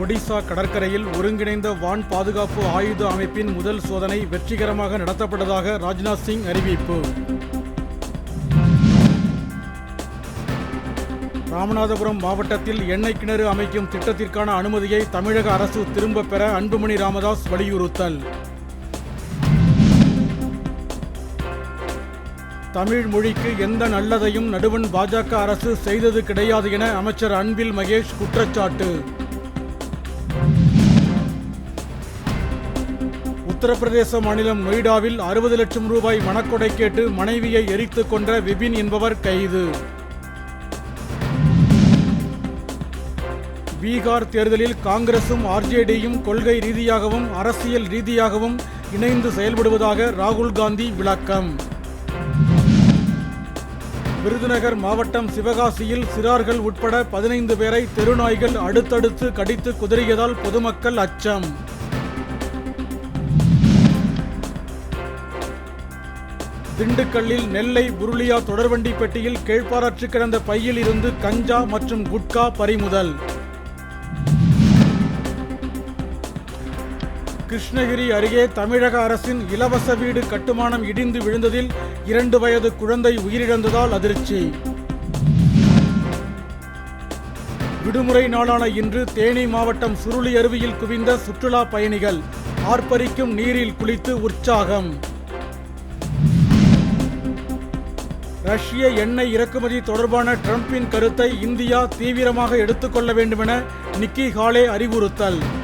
ஒடிசா கடற்கரையில் ஒருங்கிணைந்த வான் பாதுகாப்பு ஆயுத அமைப்பின் முதல் சோதனை வெற்றிகரமாக நடத்தப்பட்டதாக ராஜ்நாத் சிங் அறிவிப்பு. ராமநாதபுரம் மாவட்டத்தில் எண்ணெய் கிணறு அமைக்கும் திட்டத்திற்கான அனுமதியை தமிழக அரசு திரும்பப் பெற அன்புமணி ராமதாஸ் வலியுறுத்தல். தமிழ் மொழிக்கு எந்த நல்லதையும் நடுவண் பாஜக அரசு செய்தது கிடையாது என அமைச்சர் அன்பில் மகேஷ் குற்றச்சாட்டு. உத்தரப்பிரதேச மாநிலம் நொய்டாவில் அறுபது லட்சம் ரூபாய் மணக்கொடை கேட்டு மனைவியை எரித்துக் கொன்ற விபின் என்பவர் கைது. பீகார் தேர்தலில் காங்கிரசும் ஆர்ஜேடியும் கொள்கை ரீதியாகவும் அரசியல் ரீதியாகவும் இணைந்து செயல்படுவதாக ராகுல் காந்தி விளக்கம். விருதுநகர் மாவட்டம் சிவகாசியில் சிறார்கள் உட்பட பதினைந்து பேரை தெருநாய்கள் அடுத்தடுத்து கடித்து குதறியதால் பொதுமக்கள் அச்சம். திண்டுக்கல்லில் நெல்லை புருளியா தொடர்வண்டி பெட்டியில் கீழ்ப்பாராற்று கிடந்த பையில் இருந்து கஞ்சா மற்றும் குட்கா பறிமுதல். கிருஷ்ணகிரி அருகே தமிழக அரசின் இலவச வீடு கட்டுமானம் இடிந்து விழுந்ததில் இரண்டு வயது குழந்தை உயிரிழந்ததால் அதிர்ச்சி. விடுமுறை நாளான இன்று தேனி மாவட்டம் சுருளி அருவியில் குவிந்த சுற்றுலா பயணிகள் ஆர்ப்பரிக்கும் நீரில் குளித்து உற்சாகம். ரஷ்ய எண்ணெய் இறக்குமதி தொடர்பான ட்ரம்பின் கருத்தை இந்தியா தீவிரமாக எடுத்துக்கொள்ள வேண்டுமென நிக்கி ஹாலே அறிவுறுத்தல்.